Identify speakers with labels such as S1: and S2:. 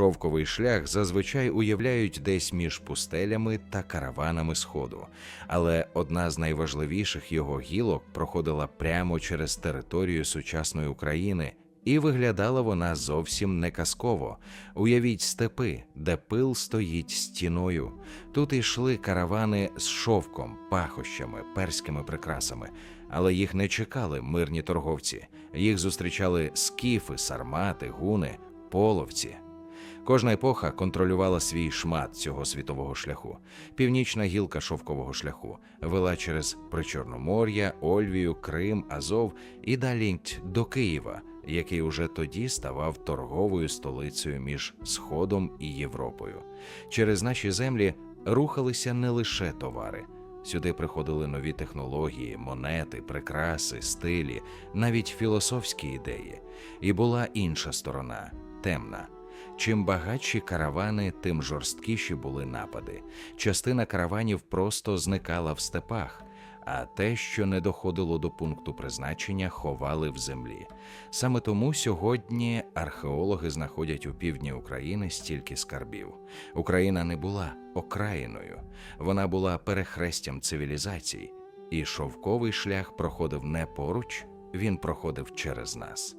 S1: Шовковий шлях зазвичай уявляють десь між пустелями та караванами сходу, але одна з найважливіших його гілок проходила прямо через територію сучасної України, і виглядала вона зовсім не казково. Уявіть степи, де пил стоїть стіною. Тут йшли каравани з шовком, пахощами, перськими прикрасами, але їх не чекали мирні торговці. Їх зустрічали скіфи, сармати, гуни, половці. Кожна епоха контролювала свій шмат цього світового шляху. Північна гілка шовкового шляху вела через Причорномор'я, Ольвію, Крим, Азов і далі до Києва, який уже тоді ставав торговою столицею між Сходом і Європою. Через наші землі рухалися не лише товари. Сюди приходили нові технології, монети, прикраси, стилі, навіть філософські ідеї. І була інша сторона темна. Чим багатші каравани, тим жорсткіші були напади. Частина караванів просто зникала в степах, а те, що не доходило до пункту призначення, ховали в землі. Саме тому сьогодні археологи знаходять у півдні України стільки скарбів. Україна не була окраїною, вона була перехрестям цивілізацій, і шовковий шлях проходив не поруч, він проходив через нас.